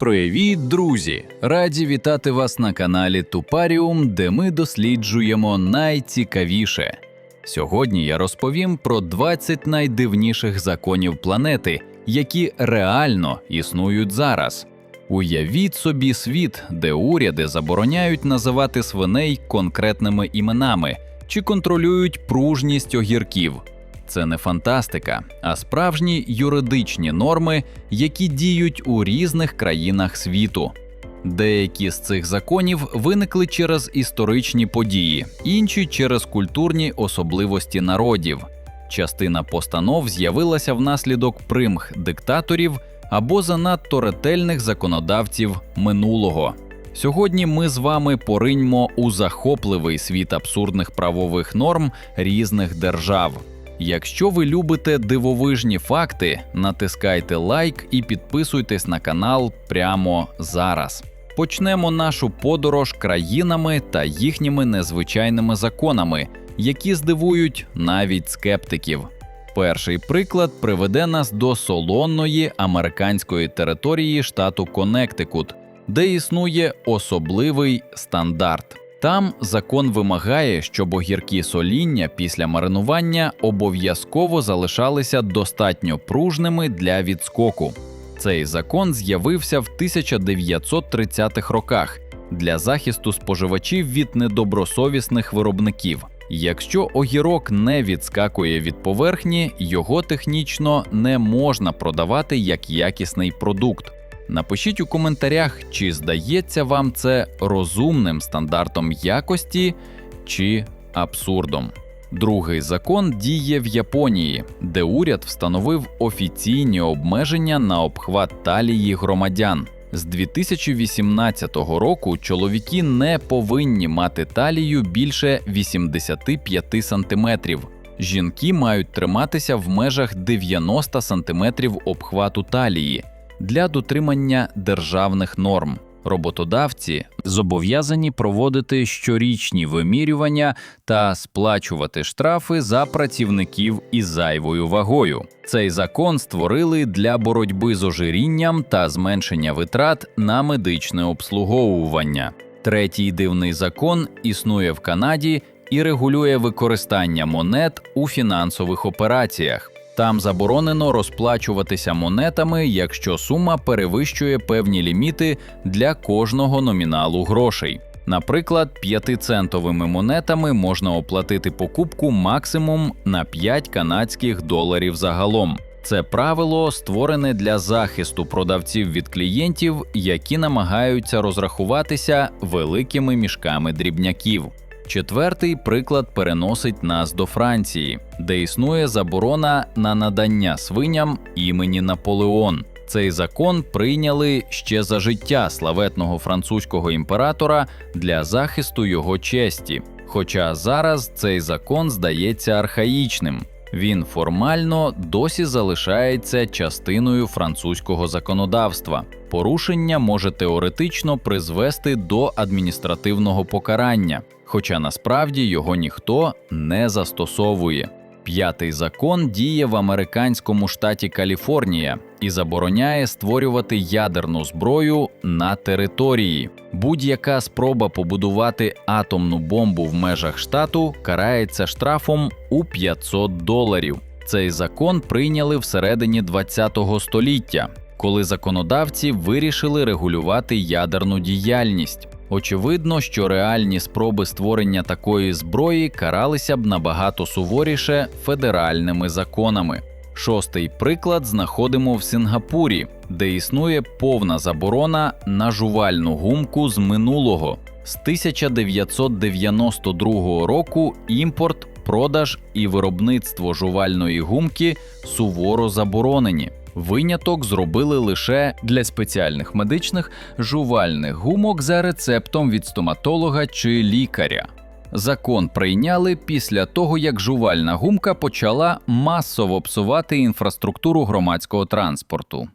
Привіт, друзі! Раді вітати вас на каналі Тупаріум, де ми досліджуємо найцікавіше. Сьогодні я розповім про 20 найдивніших законів планети, які реально існують зараз. Уявіть собі світ, де уряди забороняють називати свиней конкретними іменами чи контролюють пружність огірків. Це не фантастика, а справжні юридичні норми, які діють у різних країнах світу. Деякі з цих законів виникли через історичні події, інші через культурні особливості народів. Частина постанов з'явилася внаслідок примх диктаторів або занадто ретельних законодавців минулого. Сьогодні ми з вами пориньмо у захопливий світ абсурдних правових норм різних держав. Якщо ви любите дивовижні факти, натискайте лайк і підписуйтесь на канал прямо зараз. Почнемо нашу подорож країнами та їхніми незвичайними законами, які здивують навіть скептиків. Перший приклад приведе нас до солонної американської території штату Коннектикут, де існує особливий стандарт. Там закон вимагає, щоб огірки соління після маринування обов'язково залишалися достатньо пружними для відскоку. Цей закон з'явився в 1930-х роках для захисту споживачів від недобросовісних виробників. Якщо огірок не відскакує від поверхні, його технічно не можна продавати як якісний продукт. Напишіть у коментарях, чи здається вам це розумним стандартом якості чи абсурдом. Другий закон діє в Японії, де уряд встановив офіційні обмеження на обхват талії громадян. З 2018 року чоловіки не повинні мати талію більше 85 см. Жінки мають триматися в межах 90 см обхвату талії для дотримання державних норм. Роботодавці зобов'язані проводити щорічні вимірювання та сплачувати штрафи за працівників із зайвою вагою. Цей закон створили для боротьби з ожирінням та зменшення витрат на медичне обслуговування. Третій дивний закон існує в Канаді і регулює використання монет у фінансових операціях. Там заборонено розплачуватися монетами, якщо сума перевищує певні ліміти для кожного номіналу грошей. Наприклад, 5-центовими монетами можна оплатити покупку максимум на 5 канадських доларів загалом. Це правило створене для захисту продавців від клієнтів, які намагаються розрахуватися великими мішками дрібняків. Четвертий приклад переносить нас до Франції, де існує заборона на надання свиням імені Наполеон. Цей закон прийняли ще за життя славетного французького імператора для захисту його честі. Хоча зараз цей закон здається архаїчним. Він формально досі залишається частиною французького законодавства. Порушення може теоретично призвести до адміністративного покарання, хоча насправді його ніхто не застосовує. П'ятий закон діє в американському штаті Каліфорнія і забороняє створювати ядерну зброю на території. Будь-яка спроба побудувати атомну бомбу в межах штату карається штрафом у 500 доларів. Цей закон прийняли всередині ХХ століття, коли законодавці вирішили регулювати ядерну діяльність. Очевидно, що реальні спроби створення такої зброї каралися б набагато суворіше федеральними законами. Шостий приклад знаходимо в Сингапурі, де існує повна заборона на жувальну гумку з минулого. З 1992 року імпорт, продаж і виробництво жувальної гумки суворо заборонені. Виняток зробили лише для спеціальних медичних жувальних гумок за рецептом від стоматолога чи лікаря. Закон прийняли після того, як жувальна гумка почала масово псувати інфраструктуру громадського транспорту.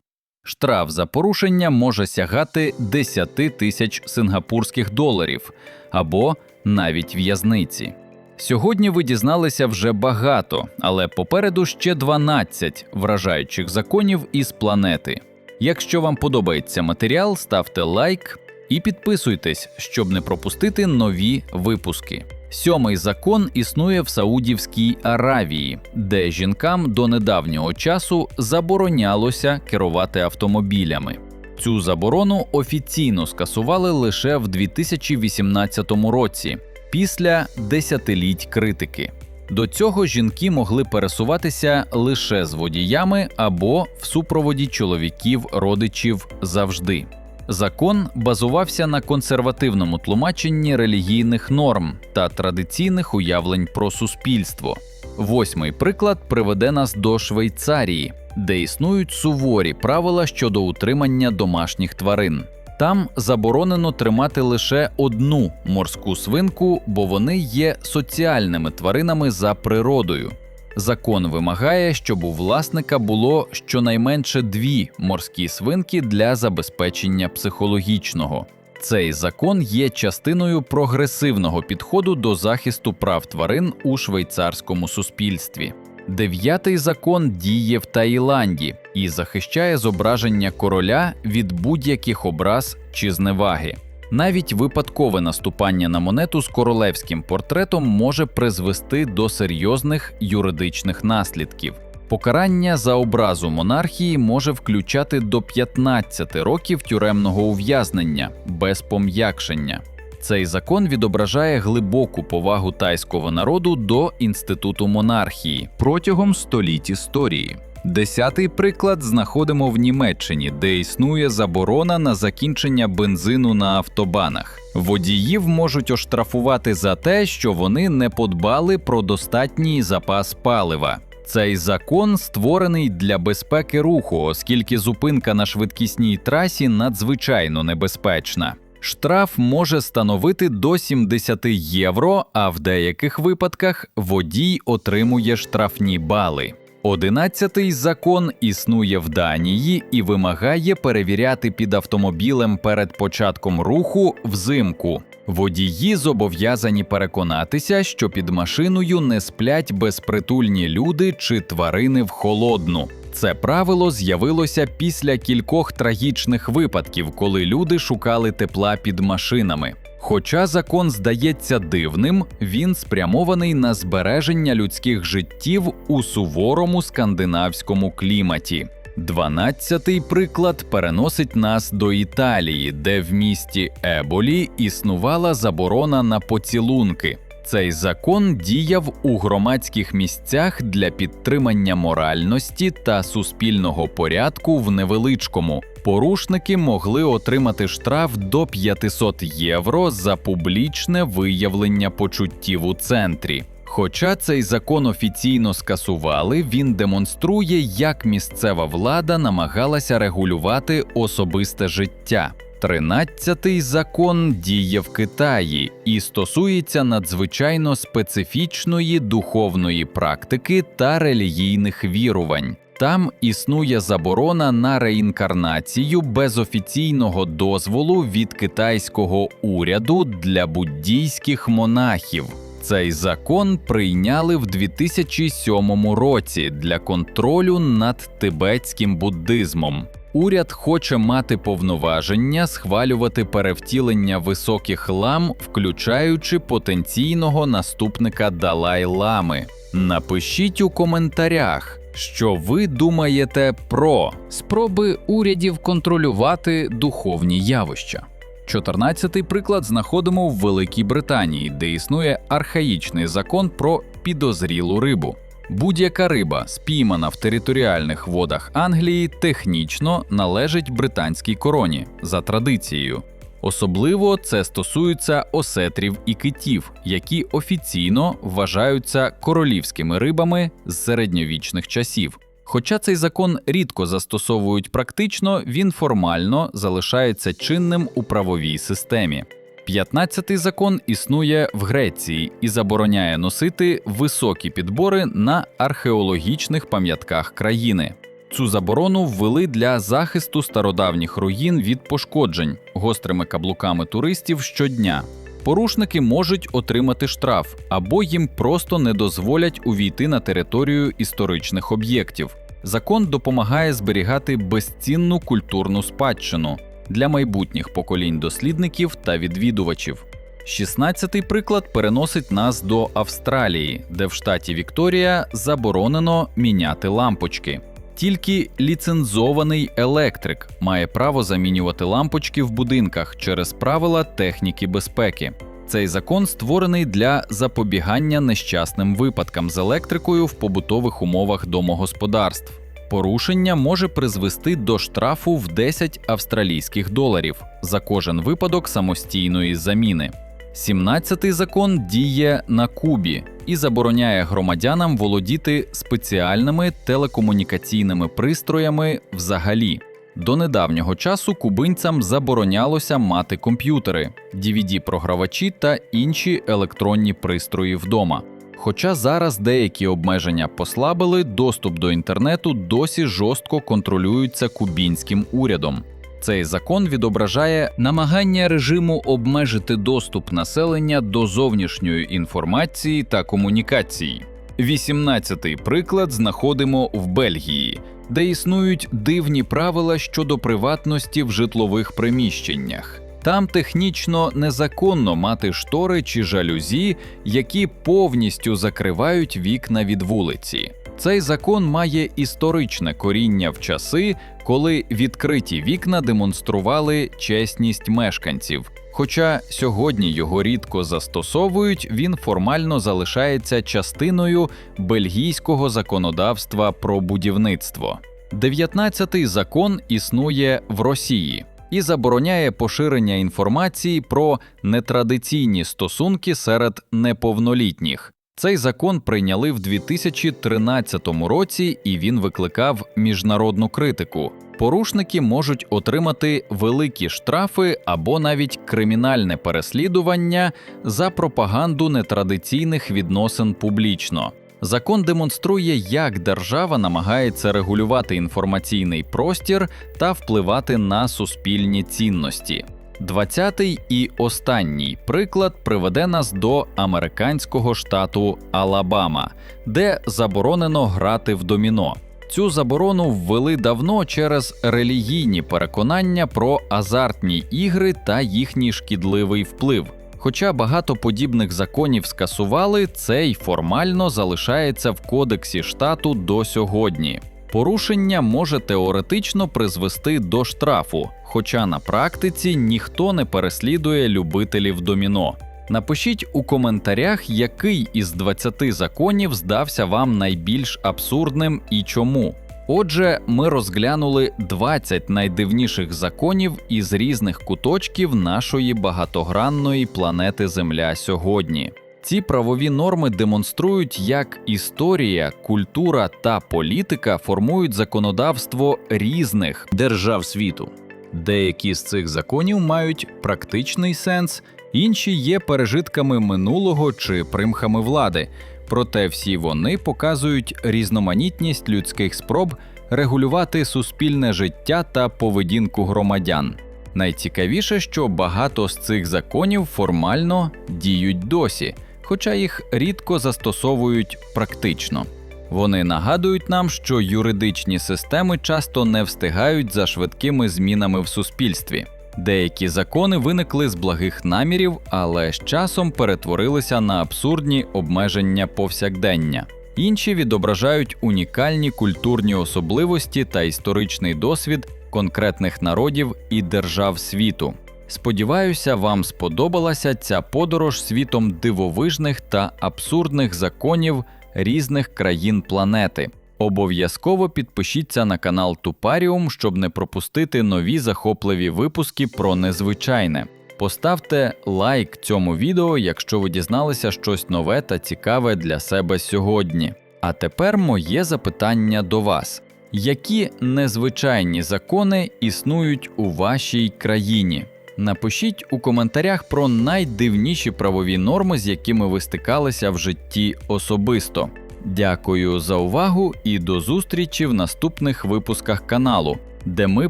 Штраф за порушення може сягати 10 тисяч сингапурських доларів або навіть в'язниці. Сьогодні ви дізналися вже багато, але попереду ще 12 вражаючих законів із планети. Якщо вам подобається матеріал, ставте лайк і підписуйтесь, щоб не пропустити нові випуски. Сьомий закон існує в Саудівській Аравії, де жінкам до недавнього часу заборонялося керувати автомобілями. Цю заборону офіційно скасували лише в 2018 році, після десятиліть критики. До цього жінки могли пересуватися лише з водіями або в супроводі чоловіків родичів завжди. Закон базувався на консервативному тлумаченні релігійних норм та традиційних уявлень про суспільство. Восьмий приклад приведе нас до Швейцарії, де існують суворі правила щодо утримання домашніх тварин. Там заборонено тримати лише одну морську свинку, бо вони є соціальними тваринами за природою. Закон вимагає, щоб у власника було щонайменше дві морські свинки для забезпечення психологічного. Цей закон є частиною прогресивного підходу до захисту прав тварин у швейцарському суспільстві. Дев'ятий закон діє в Таїланді і захищає зображення короля від будь-яких образ чи зневаги. Навіть випадкове наступання на монету з королевським портретом може призвести до серйозних юридичних наслідків. Покарання за образу монархії може включати до 15 років тюремного ув'язнення без пом'якшення. Цей закон відображає глибоку повагу тайського народу до інституту монархії протягом століть історії. Десятий приклад знаходимо в Німеччині, де існує заборона на закінчення бензину на автобанах. Водіїв можуть оштрафувати за те, що вони не подбали про достатній запас палива. Цей закон створений для безпеки руху, оскільки зупинка на швидкісній трасі надзвичайно небезпечна. Штраф може становити до 70 євро, а в деяких випадках водій отримує штрафні бали. Одинадцятий закон існує в Данії і вимагає перевіряти під автомобілем перед початком руху взимку. Водії зобов'язані переконатися, що під машиною не сплять безпритульні люди чи тварини в холодну. Це правило з'явилося після кількох трагічних випадків, коли люди шукали тепла під машинами. Хоча закон здається дивним, він спрямований на збереження людських життів у суворому скандинавському кліматі. Дванадцятий приклад переносить нас до Італії, де в місті Еболі існувала заборона на поцілунки. Цей закон діяв у громадських місцях для підтримання моральності та суспільного порядку в невеличкому. Порушники могли отримати штраф до 500 євро за публічне виявлення почуттів у центрі. Хоча цей закон офіційно скасували, він демонструє, як місцева влада намагалася регулювати особисте життя. Тринадцятий закон діє в Китаї і стосується надзвичайно специфічної духовної практики та релігійних вірувань. Там існує заборона на реінкарнацію без офіційного дозволу від китайського уряду для буддійських монахів. Цей закон прийняли в 2007 році для контролю над тибетським буддизмом. Уряд хоче мати повноваження схвалювати перевтілення високих лам, включаючи потенційного наступника Далай Лами. Напишіть у коментарях, що ви думаєте про спроби урядів контролювати духовні явища. Чотирнадцятий приклад знаходимо в Великій Британії, де існує архаїчний закон про підозрілу рибу. Будь-яка риба, спіймана в територіальних водах Англії, технічно належить британській короні за традицією. Особливо це стосується осетрів і китів, які офіційно вважаються королівськими рибами з середньовічних часів. Хоча цей закон рідко застосовують практично, він формально залишається чинним у правовій системі. П'ятнадцятий закон існує в Греції і забороняє носити високі підбори на археологічних пам'ятках країни. Цю заборону ввели для захисту стародавніх руїн від пошкоджень гострими каблуками туристів щодня. Порушники можуть отримати штраф або їм просто не дозволять увійти на територію історичних об'єктів. Закон допомагає зберігати безцінну культурну спадщину для майбутніх поколінь дослідників та відвідувачів. 16-й приклад переносить нас до Австралії, де в штаті Вікторія заборонено міняти лампочки. Тільки ліцензований електрик має право замінювати лампочки в будинках через правила техніки безпеки. Цей закон створений для запобігання нещасним випадкам з електрикою в побутових умовах домогосподарств. Порушення може призвести до штрафу в 10 австралійських доларів за кожен випадок самостійної заміни. 17-й закон діє на Кубі і забороняє громадянам володіти спеціальними телекомунікаційними пристроями взагалі. До недавнього часу кубинцям заборонялося мати комп'ютери, DVD-програвачі та інші електронні пристрої вдома. Хоча зараз деякі обмеження послабили, доступ до інтернету досі жорстко контролюється кубінським урядом. Цей закон відображає намагання режиму обмежити доступ населення до зовнішньої інформації та комунікації. 18-й приклад знаходимо в Бельгії, де існують дивні правила щодо приватності в житлових приміщеннях. Там технічно незаконно мати штори чи жалюзі, які повністю закривають вікна від вулиці. Цей закон має історичне коріння в часи, коли відкриті вікна демонстрували чесність мешканців. Хоча сьогодні його рідко застосовують, він формально залишається частиною бельгійського законодавства про будівництво. 19-й закон існує в Росії і забороняє поширення інформації про нетрадиційні стосунки серед неповнолітніх. Цей закон прийняли в 2013 році, і він викликав міжнародну критику. Порушники можуть отримати великі штрафи або навіть кримінальне переслідування за пропаганду нетрадиційних відносин публічно. Закон демонструє, як держава намагається регулювати інформаційний простір та впливати на суспільні цінності. Двадцятий і останній приклад приведе нас до американського штату Алабама, де заборонено грати в доміно. Цю заборону ввели давно через релігійні переконання про азартні ігри та їхній шкідливий вплив. Хоча багато подібних законів скасували, цей формально залишається в кодексі штату до сьогодні. Порушення може теоретично призвести до штрафу, хоча на практиці ніхто не переслідує любителів доміно. Напишіть у коментарях, який із 20 законів здався вам найбільш абсурдним і чому. Отже, ми розглянули 20 найдивніших законів із різних куточків нашої багатогранної планети Земля сьогодні. Ці правові норми демонструють, як історія, культура та політика формують законодавство різних держав світу. Деякі з цих законів мають практичний сенс, інші є пережитками минулого чи примхами влади. Проте всі вони показують різноманітність людських спроб регулювати суспільне життя та поведінку громадян. Найцікавіше, що багато з цих законів формально діють досі, хоча їх рідко застосовують практично. Вони нагадують нам, що юридичні системи часто не встигають за швидкими змінами в суспільстві. Деякі закони виникли з благих намірів, але з часом перетворилися на абсурдні обмеження повсякдення. Інші відображають унікальні культурні особливості та історичний досвід конкретних народів і держав світу. Сподіваюся, вам сподобалася ця подорож світом дивовижних та абсурдних законів різних країн планети. Обов'язково підпишіться на канал Тупаріум, щоб не пропустити нові захопливі випуски про незвичайне. Поставте лайк цьому відео, якщо ви дізналися щось нове та цікаве для себе сьогодні. А тепер моє запитання до вас: які незвичайні закони існують у вашій країні? Напишіть у коментарях про найдивніші правові норми, з якими ви стикалися в житті особисто. Дякую за увагу і до зустрічі в наступних випусках каналу, де ми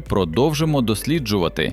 продовжимо досліджувати,